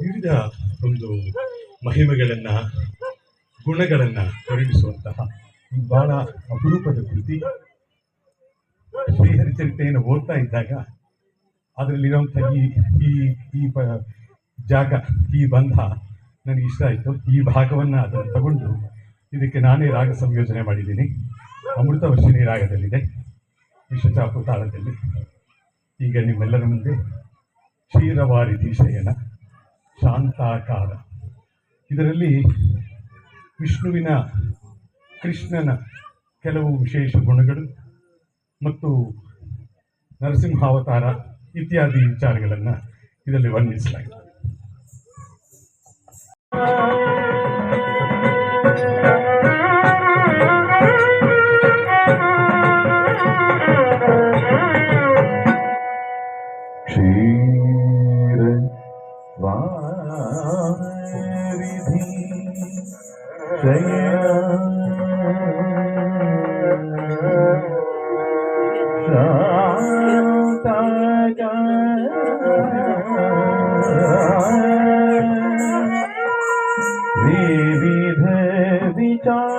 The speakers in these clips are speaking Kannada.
ವಿವಿಧ ಒಂದು ಮಹಿಮೆಗಳನ್ನ, ಗುಣಗಳನ್ನ ಪರಿಣಿಸುವಂತಹ ಈ ಬಹಳ ಅಪರೂಪದ ಕೃತಿ. ಶ್ರೀಹರಿಚರಿತೆಯನ್ನು ಓದ್ತಾ ಇದ್ದಾಗ ಅದರಲ್ಲಿರುವಂಥ ಈ ಈ ಈ ಪ, ಜಾಗ, ಈ ಬಂಧ ನನಗೆ ಇಷ್ಟ ಆಯಿತು. ಈ ಭಾಗವನ್ನು ಅದನ್ನು ತಗೊಂಡು ಇದಕ್ಕೆ ನಾನೇ ರಾಗ ಸಂಯೋಜನೆ ಮಾಡಿದ್ದೀನಿ. ಅಮೃತ ವರ್ಷಿಣಿ ರಾಗದಲ್ಲಿದೆ ವಿಶ್ವಚಾಪು ತಾಳದಲ್ಲಿ ಈಗ ನಿಮ್ಮೆಲ್ಲರ ಮುಂದೆ ಕ್ಷೀರವಾರಿಧಿ ಶಯನ ಶಾಂತಾಕಾರ. ಇದರಲ್ಲಿ ವಿಷ್ಣುವಿನ, ಕೃಷ್ಣನ ಕೆಲವು ವಿಶೇಷ ಗುಣಗಳು ಮತ್ತು ನರಸಿಂಹಾವತಾರ ಇತ್ಯಾದಿ ವಿಚಾರಗಳನ್ನು ಇದರಲ್ಲಿ ವರ್ಣಿಸಲಾಗಿದೆ. विविध विचार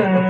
Mm.